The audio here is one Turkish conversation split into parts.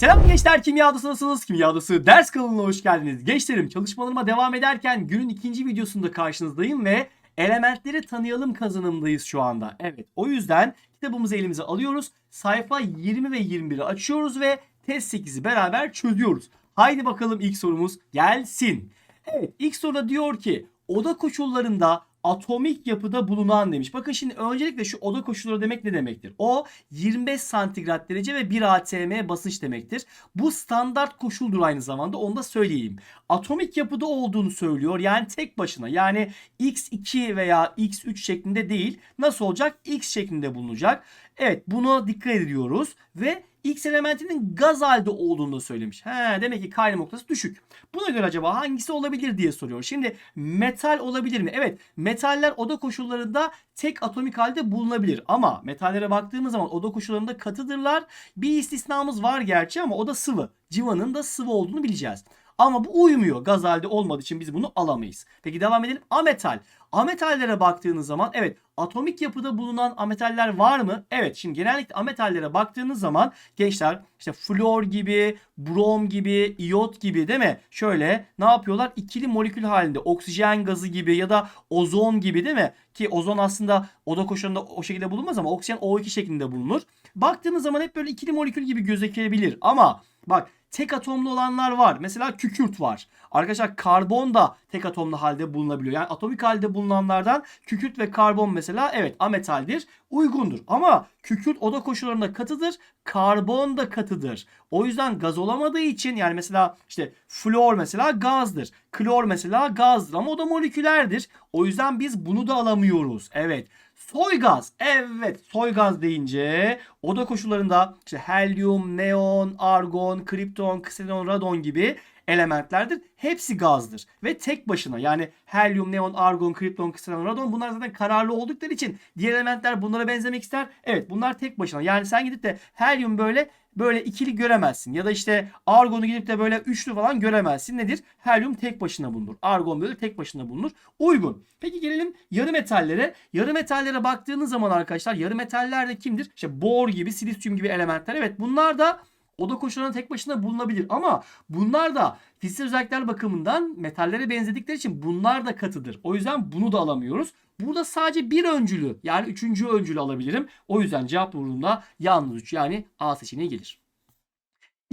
Selam gençler Kimya Odası nasılsınız? Kimya Odası ders kanalına hoş geldiniz. Gençlerim çalışmalarıma devam ederken günün ikinci videosunda karşınızdayım ve elementleri tanıyalım kazanımdayız şu anda. Evet o yüzden kitabımızı elimize alıyoruz. Sayfa 20 ve 21'i açıyoruz ve test 8'i beraber çözüyoruz. Haydi bakalım ilk sorumuz gelsin. Evet ilk soruda diyor ki oda koşullarında atomik yapıda bulunan demiş. Bakın şimdi öncelikle şu oda koşulları demek ne demektir? O 25 santigrat derece ve 1 atm basınç demektir. Bu standart koşuldur aynı zamanda onu da söyleyeyim. Atomik yapıda olduğunu söylüyor yani tek başına yani x2 veya x3 şeklinde değil. Nasıl olacak? x şeklinde bulunacak. Evet buna dikkat ediyoruz ve X elementinin gaz halde olduğunu söylemiş. He, demek ki kaynama noktası düşük. Buna göre acaba hangisi olabilir diye soruyor. Şimdi metal olabilir mi? Evet metaller oda koşullarında tek atomik halde bulunabilir. Ama metallere baktığımız zaman oda koşullarında katıdırlar. Bir istisnamız var gerçi ama o da sıvı. Civanın da sıvı olduğunu bileceğiz. Ama bu uymuyor. Gaz halde olmadığı için biz bunu alamayız. Peki devam edelim. Ametal. Ametallere baktığınız zaman evet atomik yapıda bulunan ametaller var mı? Evet şimdi genellikle ametallere baktığınız zaman gençler işte flor gibi, brom gibi, iyot gibi değil mi? Şöyle ne yapıyorlar? İkili molekül halinde oksijen gazı gibi ya da ozon gibi değil mi? Ki ozon aslında oda koşullarında o şekilde bulunmaz ama oksijen O2 şeklinde bulunur. Baktığınız zaman hep böyle ikili molekül gibi gözükebilir ama bak tek atomlu olanlar var. Mesela kükürt var. Arkadaşlar karbon da tek atomlu halde bulunabiliyor. Yani atomik halde bulunanlardan kükürt ve karbon mesela evet ametaldir. Uygundur. Ama kükürt oda koşullarında katıdır. Karbon da katıdır. O yüzden gaz olamadığı için yani mesela işte flor mesela gazdır. Klor mesela gazdır ama o da molekülerdir. O yüzden biz bunu da alamıyoruz. Evet. Soy gaz. Evet soy gaz deyince oda koşullarında işte helyum, neon, argon, kripton, ksenon, radon gibi elementlerdir. Hepsi gazdır ve tek başına yani helyum, neon, argon, kripton, ksenon, radon bunlar zaten kararlı oldukları için diğer elementler bunlara benzemek ister. Evet bunlar tek başına. Yani sen gidip de helyum böyle böyle ikili göremezsin. Ya da işte argonu gidip de böyle üçlü falan göremezsin. Nedir? Helyum tek başına bulunur. Argon böyle tek başına bulunur. Uygun. Peki gelelim yarı metallere. Yarı metallere baktığınız zaman arkadaşlar yarı metaller de kimdir? İşte bor gibi, silisyum gibi elementler. Evet bunlar da oda koşullarında tek başına bulunabilir ama bunlar da fiziksel özellikler bakımından metallere benzedikleri için bunlar da katıdır. O yüzden bunu da alamıyoruz. Burada sadece bir öncülü yani üçüncü öncülü alabilirim. O yüzden cevap durumunda yalnız 3 yani A seçeneği gelir.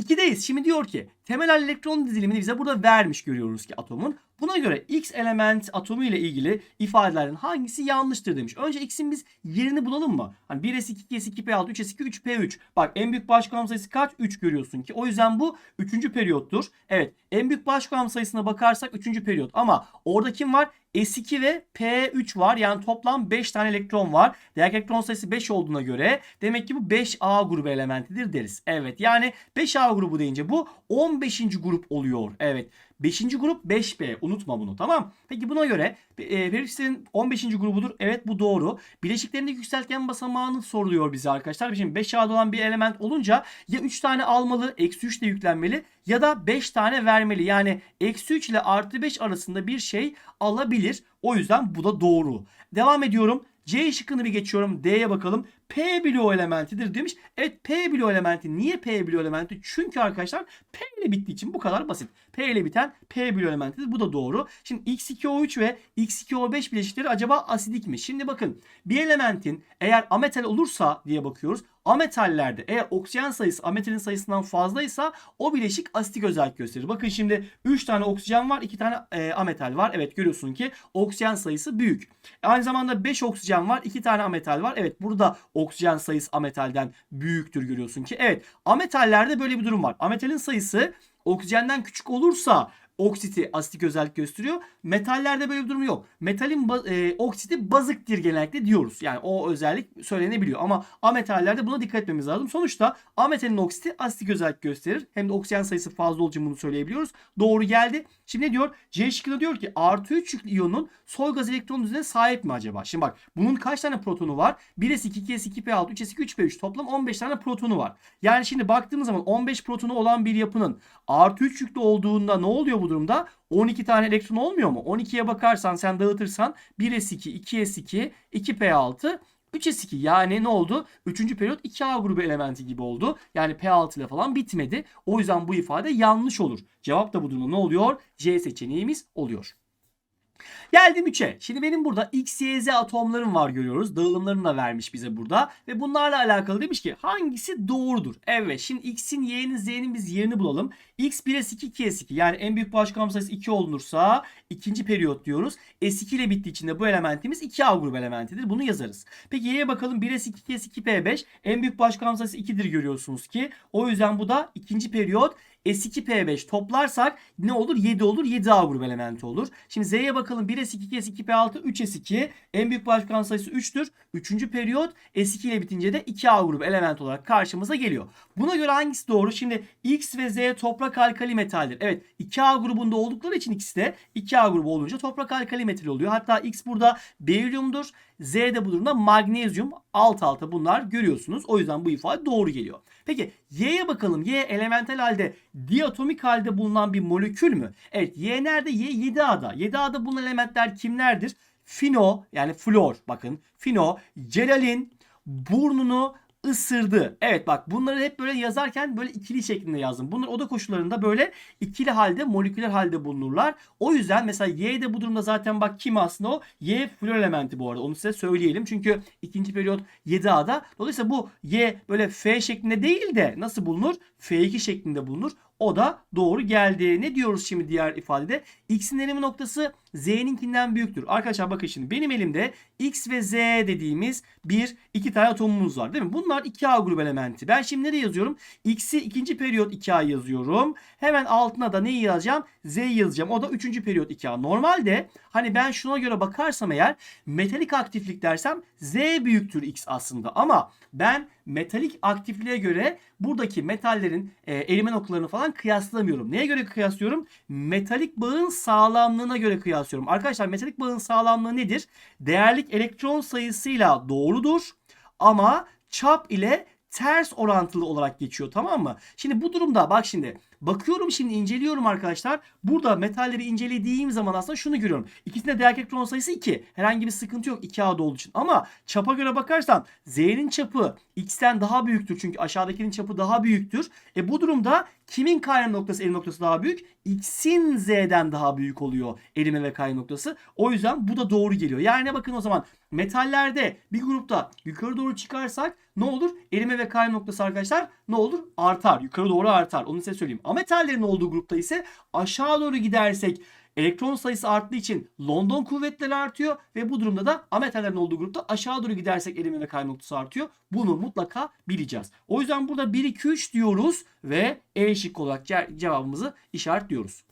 2'deyiz. Şimdi diyor ki temel elektron dizilimini bize burada vermiş görüyoruz ki atomun. Buna göre X element atomu ile ilgili ifadelerin hangisi yanlıştır demiş. Önce X'in biz yerini bulalım mı? Hani 1S2, 2S2, P6, 3S2, 3P3. Bak en büyük baş sayısı kaç? 3 görüyorsun ki. O yüzden bu 3. periyottur. Evet en büyük baş sayısına bakarsak 3. periyot. Ama orada kim var? S2 ve P3 var. Yani toplam 5 tane elektron var. Değer elektron sayısı 5 olduğuna göre demek ki bu 5A grubu elementidir deriz. Evet yani 5A grubu deyince bu 15. grup oluyor. Evet. 5. grup 5B. Unutma bunu tamam. Peki buna göre e, periyodik 15. grubudur. Evet bu doğru. Bileşiklerindeki yükseltgen basamağını soruluyor bize arkadaşlar. Şimdi 5A'da olan bir element olunca ya 3 tane almalı, eksi 3 de yüklenmeli ya da 5 tane vermeli. Yani eksi 3 ile artı 5 arasında bir şey alabilir. O yüzden bu da doğru. Devam ediyorum. C şıkkını bir geçiyorum. D'ye bakalım. P bloğu elementidir demiş. Evet P bloğu elementi. Niye P bloğu elementi? Çünkü arkadaşlar P ile bittiği için bu kadar basit. P ile biten P bloğu elementidir. Bu da doğru. Şimdi X2O3 ve X2O5 bileşikleri acaba asidik mi? Şimdi bakın bir elementin eğer ametal olursa diye bakıyoruz. Ametallerde eğer oksijen sayısı ametalin sayısından fazlaysa o bileşik asitik özellik gösterir. Bakın şimdi 3 tane oksijen var 2 tane e, ametal var. Evet görüyorsun ki oksijen sayısı büyük. Aynı zamanda 5 oksijen var 2 tane ametal var. Evet burada oksijen sayısı ametalden büyüktür görüyorsun ki. Evet ametallerde böyle bir durum var. Ametalin sayısı oksijenden küçük olursa oksiti asitik özellik gösteriyor. Metallerde böyle bir durum yok. Metalin e, oksiti bazıktır genellikle diyoruz. Yani o özellik söylenebiliyor ama ametallerde buna dikkat etmemiz lazım. Sonuçta ametalin oksiti asitik özellik gösterir. Hem de oksijen sayısı fazla için bunu söyleyebiliyoruz. Doğru geldi. Şimdi ne diyor? C şıkkında diyor ki artı 3 yüklü iyonun soy gaz elektron düzenine sahip mi acaba? Şimdi bak bunun kaç tane protonu var? 1s2, 2s2, p6, 3s2, 3p3 toplam 15 tane protonu var. Yani şimdi baktığımız zaman 15 protonu olan bir yapının artı 3 yüklü olduğunda ne oluyor bu durumda? 12 tane elektron olmuyor mu? 12'ye bakarsan sen dağıtırsan 1s2, 2s2, 2p6, 3s2 yani ne oldu? 3. periyot 2A grubu elementi gibi oldu. Yani P6 ile falan bitmedi. O yüzden bu ifade yanlış olur. Cevap da bu durumda ne oluyor? C seçeneğimiz oluyor. Geldim 3'e. Şimdi benim burada X, Y, Z atomlarım var görüyoruz. Dağılımlarını da vermiş bize burada. Ve bunlarla alakalı demiş ki hangisi doğrudur? Evet şimdi X'in, Y'nin, Z'nin biz yerini bulalım. X 1S2, 2S2 yani en büyük başkam sayısı 2 olunursa ikinci periyot diyoruz. S2 ile bittiği için de bu elementimiz 2A grubu elementidir. Bunu yazarız. Peki Y'ye bakalım 1S2, 2S2, P5 en büyük başkam sayısı 2'dir görüyorsunuz ki. O yüzden bu da ikinci periyot S2P5 toplarsak ne olur? 7 olur. 7A grubu elementi olur. Şimdi Z'ye bakalım. 1S2, 2S2P6, 3S2. En büyük başkan sayısı 3'tür. Üçüncü periyot S2 ile bitince de 2A grubu element olarak karşımıza geliyor. Buna göre hangisi doğru? Şimdi X ve Z toprak alkali metaldir. Evet 2A grubunda oldukları için ikisi de 2A grubu olunca toprak alkali metal oluyor. Hatta X burada berilyumdur. Z de bu durumda magnezyum. Alt alta bunlar görüyorsunuz. O yüzden bu ifade doğru geliyor. Peki Y'ye bakalım. Y elementel halde diatomik halde bulunan bir molekül mü? Evet Y nerede? Y 7A'da. 7A'da bulunan elementler kimlerdir? Fino yani flor bakın. Fino, celalin, burnunu ısırdı. Evet bak bunları hep böyle yazarken böyle ikili şeklinde yazdım. Bunlar oda koşullarında böyle ikili halde moleküler halde bulunurlar. O yüzden mesela Y de bu durumda zaten bak kim aslında o? Y flor elementi bu arada. Onu size söyleyelim. Çünkü ikinci periyot 7A'da. Dolayısıyla bu Y böyle F şeklinde değil de nasıl bulunur? F2 şeklinde bulunur. O da doğru geldi. Ne diyoruz şimdi diğer ifadede? X'in deneme noktası Z'ninkinden büyüktür. Arkadaşlar bakın şimdi benim elimde X ve Z dediğimiz bir iki tane atomumuz var değil mi? Bunlar 2A grubu elementi. Ben şimdi nereye yazıyorum? X'i ikinci periyot 2A yazıyorum. Hemen altına da neyi yazacağım? Z yazacağım. O da üçüncü periyot 2A. Normalde hani ben şuna göre bakarsam eğer metalik aktiflik dersem Z büyüktür X aslında. Ama ben metalik aktifliğe göre buradaki metallerin e, erime noktalarını falan kıyaslamıyorum. Neye göre kıyaslıyorum? Metalik bağın sağlamlığına göre kıyaslıyorum. Arkadaşlar metalik bağın sağlamlığı nedir? Değerlik elektron sayısıyla doğrudur ama çap ile ters orantılı olarak geçiyor tamam mı? Şimdi bu durumda bak şimdi bakıyorum şimdi inceliyorum arkadaşlar. Burada metalleri incelediğim zaman aslında şunu görüyorum. İkisinde değerlik elektron sayısı 2. Herhangi bir sıkıntı yok 2A'da olduğu için. Ama çapa göre bakarsam Z'nin çapı X'ten daha büyüktür. Çünkü aşağıdakinin çapı daha büyüktür. E bu durumda kimin kaynama noktası erim noktası daha büyük? X'in Z'den daha büyük oluyor erime ve kaynama noktası. O yüzden bu da doğru geliyor. Yani bakın o zaman metallerde bir grupta yukarı doğru çıkarsak ne olur? Erime ve kaynama noktası arkadaşlar ne olur? Artar. Yukarı doğru artar. Onu size söyleyeyim. Ametallerin olduğu grupta ise aşağı doğru gidersek elektron sayısı arttığı için London kuvvetleri artıyor ve bu durumda da ametallerin olduğu grupta aşağı doğru gidersek erime ve kaynama noktası artıyor. Bunu mutlaka bileceğiz. O yüzden burada 1 2 3 diyoruz ve E şıkkı olarak ce- cevabımızı işaretliyoruz.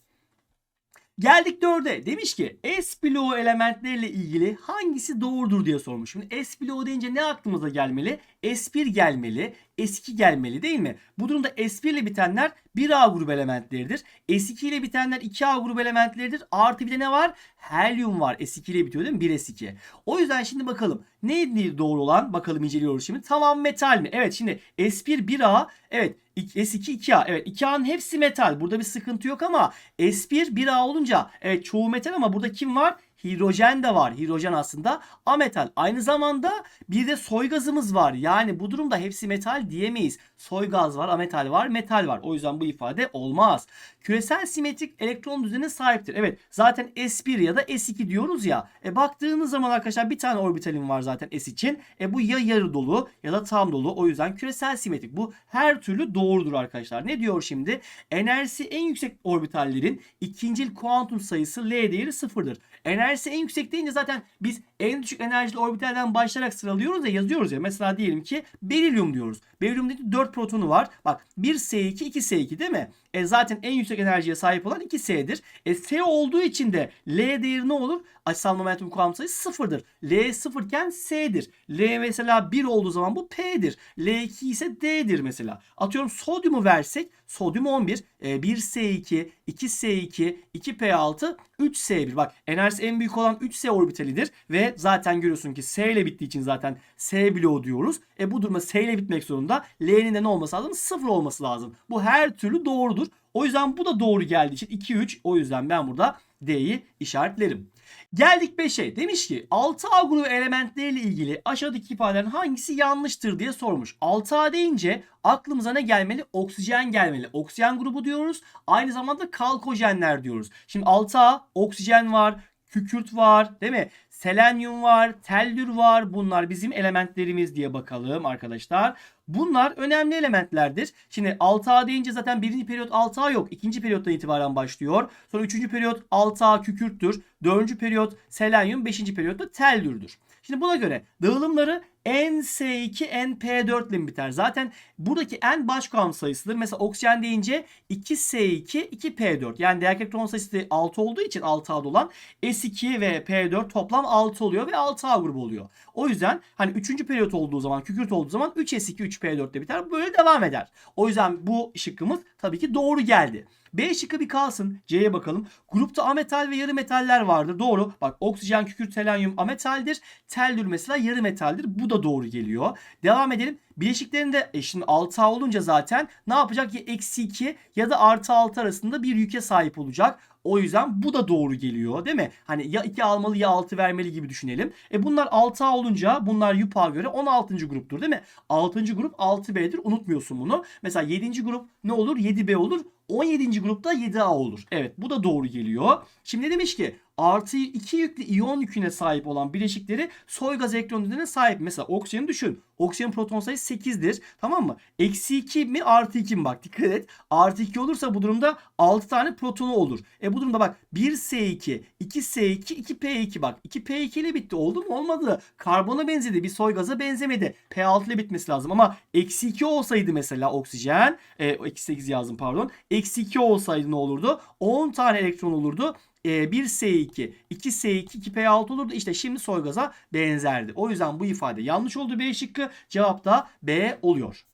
Geldik 4'e. Demiş ki S elementleriyle ilgili hangisi doğrudur diye sormuş. Şimdi S bloğu deyince ne aklımıza gelmeli? S1 gelmeli, S2 gelmeli değil mi? Bu durumda S1 ile bitenler 1A grubu elementleridir. S2 ile bitenler 2A grubu elementleridir. Artı bir de ne var? Helyum var. S2 ile bitiyor değil mi? 1S2. O yüzden şimdi bakalım. Neydi doğru olan? Bakalım inceliyoruz şimdi. Tamam metal mi? Evet şimdi S1 1A. Evet S2 2A. Evet 2A'nın hepsi metal. Burada bir sıkıntı yok ama S1 1A olunca evet çoğu metal ama burada kim var? Hidrojen de var. Hidrojen aslında ametal. Aynı zamanda bir de soy gazımız var. Yani bu durumda hepsi metal diyemeyiz. Soy gaz var, ametal var, metal var. O yüzden bu ifade olmaz. Küresel simetrik elektron düzenine sahiptir. Evet zaten S1 ya da S2 diyoruz ya. E baktığınız zaman arkadaşlar bir tane orbitalim var zaten S için. E bu ya yarı dolu ya da tam dolu. O yüzden küresel simetrik. Bu her türlü doğrudur arkadaşlar. Ne diyor şimdi? Enerjisi en yüksek orbitallerin ikincil kuantum sayısı L değeri sıfırdır. Enerjisi en yüksek deyince zaten biz en düşük enerjili orbitalden başlayarak sıralıyoruz ya yazıyoruz ya. Mesela diyelim ki berilyum diyoruz. Berilyumda 4 protonu var. Bak 1S2 2S2 değil mi? E zaten en yüksek enerjiye sahip olan 2S'dir. E S olduğu için de L değeri ne olur? Açısal momentum kuantum sayısı sıfırdır. L sıfırken S'dir. L mesela 1 olduğu zaman bu P'dir. L2 ise D'dir mesela. Atıyorum sodyumu versek sodyum 11, e, 1S2, 2S2, 2P6, 3S1. Bak enerjisi en büyük olan 3S orbitalidir ve zaten görüyorsun ki S ile bittiği için zaten S bloğu diyoruz. E bu durumda S ile bitmek zorunda. L'nin de ne olması lazım? 0 olması lazım. Bu her türlü doğrudur. O yüzden bu da doğru geldiği için 2 3 o yüzden ben burada D'yi işaretlerim. Geldik 5'e. Demiş ki 6A grubu elementleriyle ilgili aşağıdaki ifadelerin hangisi yanlıştır diye sormuş. 6A deyince aklımıza ne gelmeli? Oksijen gelmeli. Oksijen grubu diyoruz. Aynı zamanda kalkojenler diyoruz. Şimdi 6A oksijen var, kükürt var değil mi? Selenyum var, tellür var. Bunlar bizim elementlerimiz diye bakalım arkadaşlar. Bunlar önemli elementlerdir. Şimdi 6A deyince zaten birinci periyot 6A yok. İkinci periyottan itibaren başlıyor. Sonra üçüncü periyot 6A kükürttür. Dördüncü periyot selenyum. Beşinci periyotta tellürdür. Şimdi buna göre dağılımları NS2 NP4 ile mi biter? Zaten buradaki N baş kuantum sayısıdır. Mesela oksijen deyince 2S2 2P4. Yani değer elektron sayısı 6 olduğu için 6A'da olan S2 ve P4 toplam 6 oluyor ve 6A grubu oluyor. O yüzden hani 3. periyot olduğu zaman kükürt olduğu zaman 3S2 3P4 ile biter. Böyle devam eder. O yüzden bu şıkkımız tabii ki doğru geldi. B şıkkı bir kalsın. C'ye bakalım. Grupta ametal ve yarı metaller vardır. Doğru. Bak oksijen, kükürt, selenyum ametaldir. Tellür mesela yarı metaldir. Bu da doğru geliyor. Devam edelim. Bileşiklerinde e şimdi 6A olunca zaten ne yapacak? Ya eksi 2 ya da artı 6 arasında bir yüke sahip olacak. O yüzden bu da doğru geliyor değil mi? Hani ya 2 almalı ya 6 vermeli gibi düşünelim. E bunlar 6A olunca bunlar YUPA'a göre 16. gruptur değil mi? 6. grup 6B'dir unutmuyorsun bunu. Mesela 7. grup ne olur? 7B olur. 17. grupta 7A olur. Evet bu da doğru geliyor. Şimdi demiş ki artı 2 yüklü iyon yüküne sahip olan bileşikleri soy gaz elektron düzenine sahip. Mesela oksijeni düşün. Oksijenin proton sayısı 8'dir. Tamam mı? Eksi 2 mi artı 2 mi? Bak dikkat et. Artı 2 olursa bu durumda 6 tane protonu olur. E bu durumda bak 1S2, 2S2, 2P2 bak. 2P2 ile bitti. Oldu mu? Olmadı. Karbona benzedi. Bir soy gaza benzemedi. P6 ile bitmesi lazım. Ama eksi 2 olsaydı mesela oksijen. E, eksi 8 yazdım pardon. Eksi 2 olsaydı ne olurdu? 10 tane elektron olurdu. 1S2, 2S2, 2P6 olurdu. İşte şimdi soy gaza benzerdi. O yüzden bu ifade yanlış oldu B şıkkı. Cevap da B oluyor.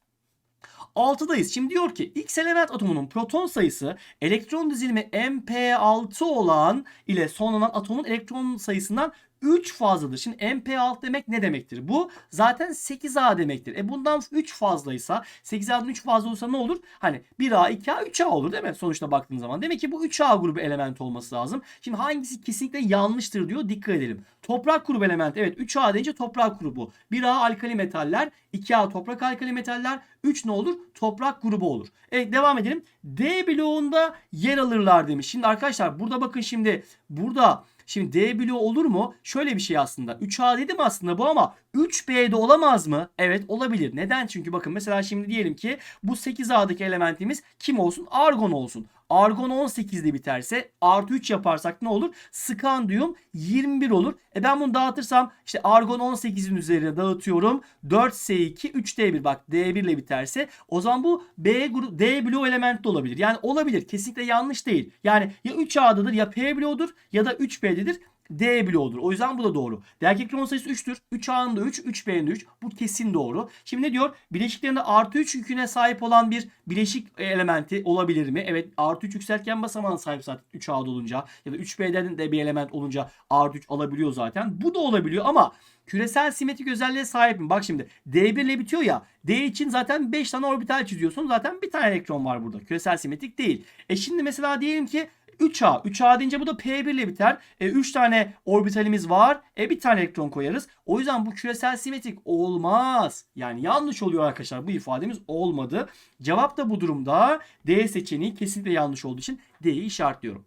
6'dayız. Şimdi diyor ki X element atomunun proton sayısı elektron dizilimi MP6 olan ile sonlanan atomun elektron sayısından 3 fazladır. Şimdi MP6 demek ne demektir? Bu zaten 8A demektir. E bundan 3 fazlaysa 8A'dan 3 fazla olursa ne olur? Hani 1A, 2A, 3A olur değil mi? Sonuçta baktığın zaman. Demek ki bu 3A grubu element olması lazım. Şimdi hangisi kesinlikle yanlıştır diyor. Dikkat edelim. Toprak grubu element. Evet 3A deyince toprak grubu. 1A alkali metaller, 2A toprak alkali metaller, 3 ne olur? Toprak grubu olur. Evet devam edelim. D bloğunda yer alırlar demiş. Şimdi arkadaşlar burada bakın şimdi burada Şimdi D bloğu olur mu? Şöyle bir şey aslında. 3A dedim aslında bu ama 3B'de olamaz mı? Evet olabilir. Neden? Çünkü bakın mesela şimdi diyelim ki bu 8A'daki elementimiz kim olsun? Argon olsun. Argon 18'de biterse artı 3 yaparsak ne olur? Skandiyum 21 olur. E ben bunu dağıtırsam işte argon 18'in üzerine dağıtıyorum. 4S2 3D1 bak D1 ile biterse o zaman bu B grubu D bloğu element de olabilir. Yani olabilir. Kesinlikle yanlış değil. Yani ya 3A'dadır ya P bloğudur ya da 3B'dedir. D bloğudur. O yüzden bu da doğru. Değer elektron sayısı 3'tür. 3A'nın da 3, 3B'nin de 3. Bu kesin doğru. Şimdi ne diyor? Bileşiklerinde artı 3 yüküne sahip olan bir bileşik elementi olabilir mi? Evet artı 3 yükseltgen basamağına sahip zaten 3A'da olunca ya da 3B'den de bir element olunca artı 3 alabiliyor zaten. Bu da olabiliyor ama küresel simetrik özelliğe sahip mi? Bak şimdi D1 ile bitiyor ya. D için zaten 5 tane orbital çiziyorsun. Zaten bir tane elektron var burada. Küresel simetrik değil. E şimdi mesela diyelim ki 3A. 3A deyince bu da P1 ile biter. E, 3 tane orbitalimiz var. E, bir tane elektron koyarız. O yüzden bu küresel simetrik olmaz. Yani yanlış oluyor arkadaşlar. Bu ifademiz olmadı. Cevap da bu durumda D seçeneği kesinlikle yanlış olduğu için D'yi işaretliyorum.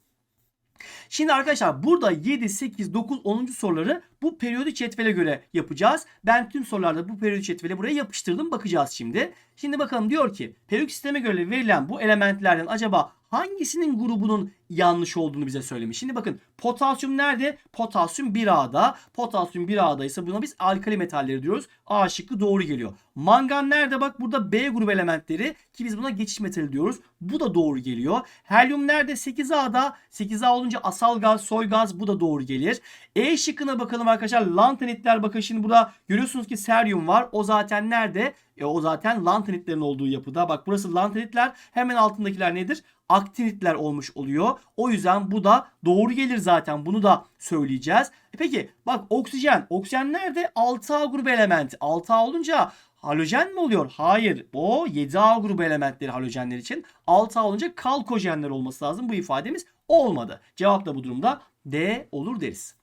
Şimdi arkadaşlar burada 7, 8, 9, 10. soruları bu periyodik cetvele göre yapacağız. Ben tüm sorularda bu periyodik cetvele buraya yapıştırdım. Bakacağız şimdi. Şimdi bakalım diyor ki periyodik sisteme göre verilen bu elementlerden acaba hangisinin grubunun yanlış olduğunu bize söylemiş. Şimdi bakın potasyum nerede? Potasyum 1A'da. Potasyum 1A'da ise buna biz alkali metalleri diyoruz. A şıkkı doğru geliyor. Mangan nerede? Bak burada B grubu elementleri ki biz buna geçiş metali diyoruz. Bu da doğru geliyor. Helyum nerede? 8A'da. 8A olunca asal gaz, soy gaz bu da doğru gelir. E şıkkına bakalım arkadaşlar. Lantanitler bakın şimdi burada görüyorsunuz ki seryum var. O zaten nerede? E, o zaten lantanitlerin olduğu yapıda. Bak burası lantanitler. Hemen altındakiler nedir? Aktinitler olmuş oluyor. O yüzden bu da doğru gelir zaten. Bunu da söyleyeceğiz. E peki bak oksijen. Oksijen nerede? 6A grubu elementi. 6A olunca halojen mi oluyor? Hayır. O 7A grubu elementleri halojenler için. 6A olunca kalkojenler olması lazım. Bu ifademiz olmadı. Cevap da bu durumda D olur deriz.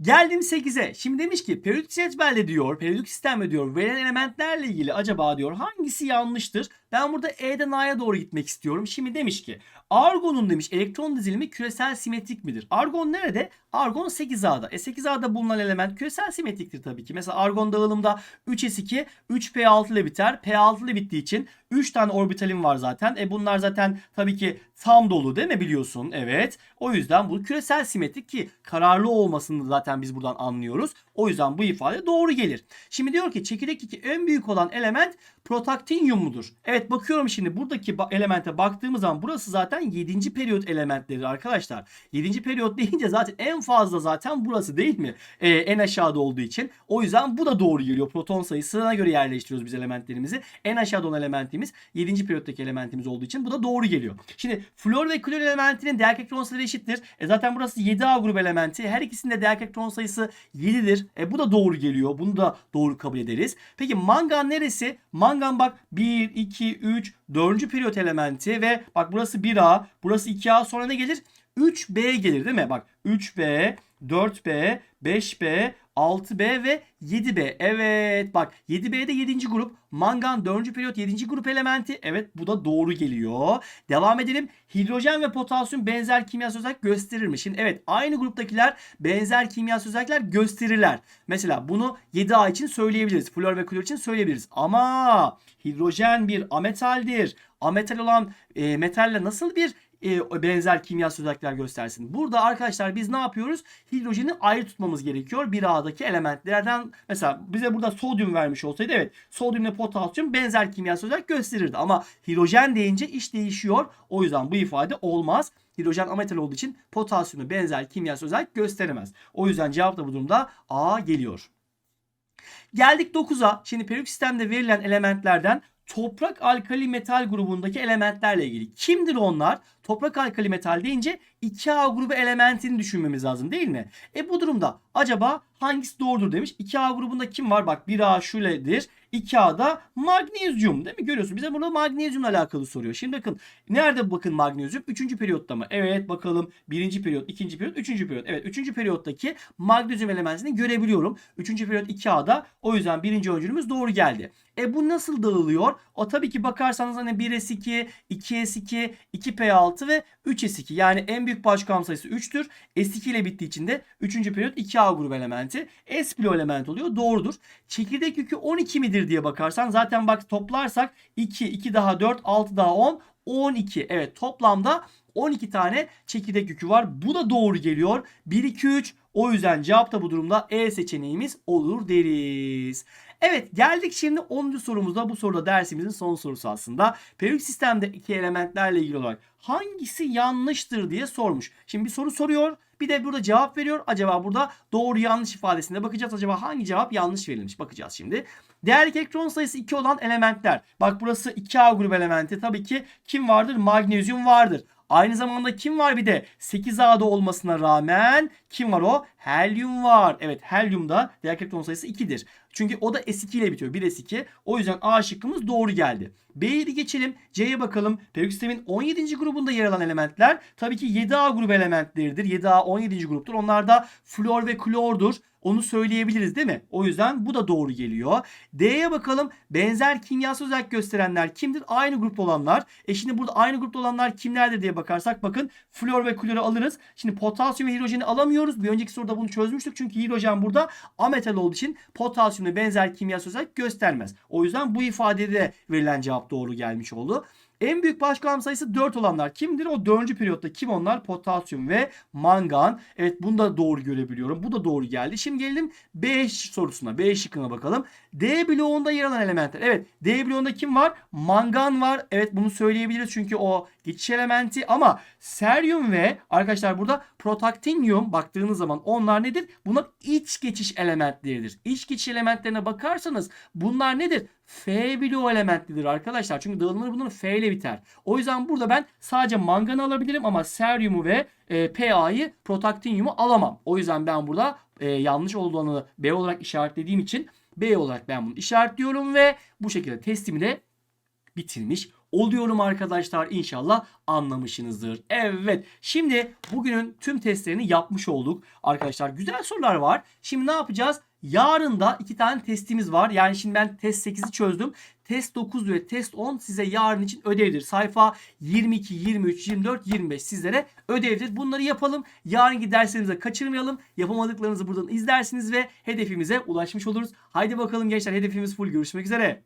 Geldim 8'e. Şimdi demiş ki periyodik cetvelle diyor, periyodik sistemle diyor verilen elementlerle ilgili acaba diyor hangisi yanlıştır? Ben burada E'den A'ya doğru gitmek istiyorum. Şimdi demiş ki argonun demiş elektron dizilimi küresel simetrik midir? Argon nerede? Argon 8A'da. E 8A'da bulunan element küresel simetriktir tabii ki. Mesela argon dağılımda 3s2 3p6 ile biter. p6 ile bittiği için 3 tane orbitalim var zaten. E bunlar zaten tabii ki tam dolu değil mi biliyorsun? Evet. O yüzden bu küresel simetrik ki kararlı olmasını zaten biz buradan anlıyoruz. O yüzden bu ifade doğru gelir. Şimdi diyor ki çekirdekteki en büyük olan element protaktinyum mudur? Evet bakıyorum şimdi buradaki elemente baktığımız zaman burası zaten 7. periyot elementleri arkadaşlar. 7. periyot deyince zaten en fazla zaten burası değil mi? Ee, en aşağıda olduğu için. O yüzden bu da doğru geliyor. Proton sayısına göre yerleştiriyoruz biz elementlerimizi. En aşağıda olan elementimiz 7. periyottaki elementimiz olduğu için bu da doğru geliyor. Şimdi flor ve klor elementinin değer elektron sayıları eşittir. E zaten burası 7A grubu elementi. Her ikisinde değer elektron sayısı 7'dir. E bu da doğru geliyor. Bunu da doğru kabul ederiz. Peki mangan neresi? Mangan bak 1, 2, 3, 4. periyot elementi ve bak burası 1A, burası 2A sonra ne gelir? 3B gelir değil mi? Bak 3B, 4B, 5B, 6B ve 7B. Evet bak 7B'de 7. grup. Mangan 4. periyot 7. grup elementi. Evet bu da doğru geliyor. Devam edelim. Hidrojen ve potasyum benzer kimyasal özellik gösterir mi? Şimdi evet aynı gruptakiler benzer kimyasal özellikler gösterirler. Mesela bunu 7A için söyleyebiliriz. Flor ve klor için söyleyebiliriz. Ama hidrojen bir ametaldir. Ametal olan e, metalle nasıl bir e, benzer kimyasal özellikler göstersin. Burada arkadaşlar biz ne yapıyoruz? Hidrojeni ayrı tutmamız gerekiyor. Bir A'daki elementlerden mesela bize burada sodyum vermiş olsaydı evet sodyum ile potasyum benzer kimyasal özellik gösterirdi. Ama hidrojen deyince iş değişiyor. O yüzden bu ifade olmaz. Hidrojen ametal olduğu için potasyumu benzer kimyasal özellik gösteremez. O yüzden cevap da bu durumda A geliyor. Geldik 9'a. Şimdi periyodik sistemde verilen elementlerden toprak alkali metal grubundaki elementlerle ilgili. Kimdir onlar? Toprak alkali metal deyince 2A grubu elementini düşünmemiz lazım değil mi? E bu durumda acaba hangisi doğrudur demiş. 2A grubunda kim var? Bak 1A şöyledir. 2A'da magnezyum değil mi? Görüyorsun. Bize burada magnezyumla alakalı soruyor. Şimdi bakın. Nerede bakın magnezyum? 3. periyotta mı? Evet bakalım. 1. periyot, 2. periyot, 3. periyot. Evet 3. periyottaki magnezyum elementini görebiliyorum. 3. periyot 2A'da. O yüzden birinci öncülümüz doğru geldi. E bu nasıl dağılıyor? O tabii ki bakarsanız hani 1S2, 2S2, 2P6 ve 3S2. Yani en büyük başkam sayısı 3'tür. S2 ile bittiği için de 3. periyot 2A grubu elementi. S bilo element oluyor. Doğrudur. Çekirdek yükü 12 midir diye bakarsan zaten bak toplarsak 2, 2 daha 4, 6 daha 10, 12. Evet toplamda 12 tane çekirdek yükü var. Bu da doğru geliyor. 1, 2, 3. O yüzden cevap da bu durumda E seçeneğimiz olur deriz. Evet geldik şimdi 10. sorumuzda. Bu soruda dersimizin son sorusu aslında. Periyodik sistemdeki elementlerle ilgili olarak hangisi yanlıştır diye sormuş. Şimdi bir soru soruyor. Bir de burada cevap veriyor. Acaba burada doğru yanlış ifadesine bakacağız. Acaba hangi cevap yanlış verilmiş? Bakacağız şimdi. Değerlik elektron sayısı 2 olan elementler. Bak burası 2A grubu elementi. Tabii ki kim vardır? Magnezyum vardır. Aynı zamanda kim var bir de 8A'da olmasına rağmen kim var o? Helyum var. Evet helyumda değerlik elektron sayısı 2'dir. Çünkü o da S2 ile bitiyor. 1S2. O yüzden A şıkkımız doğru geldi. B'ye bir geçelim. C'ye bakalım. Periyodik sistemin 17. grubunda yer alan elementler tabii ki 7A grubu elementleridir. 7A 17. gruptur. Onlar da flor ve klordur. Onu söyleyebiliriz değil mi? O yüzden bu da doğru geliyor. D'ye bakalım. Benzer kimyasal özellik gösterenler kimdir? Aynı grupta olanlar. E şimdi burada aynı grupta olanlar kimlerdir diye bakarsak bakın flor ve kloru alırız. Şimdi potasyum ve hidrojeni alamıyoruz. Bir önceki soruda bunu çözmüştük. Çünkü hidrojen burada ametal olduğu için potasyumla benzer kimyasal özellik göstermez. O yüzden bu ifadede verilen cevap doğru gelmiş oldu. En büyük başkalan sayısı 4 olanlar kimdir? O 4. periyotta kim onlar? Potasyum ve mangan. Evet bunu da doğru görebiliyorum. Bu da doğru geldi. Şimdi gelelim B sorusuna. B şıkkına bakalım. D bloğunda yer alan elementler. Evet D bloğunda kim var? Mangan var. Evet bunu söyleyebiliriz çünkü o geçiş elementi ama seryum ve arkadaşlar burada protaktinyum baktığınız zaman onlar nedir? Bunlar iç geçiş elementleridir. İç geçiş elementlerine bakarsanız bunlar nedir? F bloğu elementlidir arkadaşlar. Çünkü dağılımları bunların F ile biter. O yüzden burada ben sadece manganı alabilirim ama seryumu ve e, PA'yı protaktinyumu alamam. O yüzden ben burada e, yanlış olduğunu B olarak işaretlediğim için B olarak ben bunu işaretliyorum ve bu şekilde testimi de bitirmiş oluyorum arkadaşlar. İnşallah anlamışsınızdır. Evet. Şimdi bugünün tüm testlerini yapmış olduk. Arkadaşlar güzel sorular var. Şimdi ne yapacağız? Yarın da iki tane testimiz var. Yani şimdi ben test 8'i çözdüm. Test 9 ve test 10 size yarın için ödevdir. Sayfa 22, 23, 24, 25 sizlere ödevdir. Bunları yapalım. Yarınki derslerimizi kaçırmayalım. Yapamadıklarınızı buradan izlersiniz ve hedefimize ulaşmış oluruz. Haydi bakalım gençler hedefimiz full. Görüşmek üzere.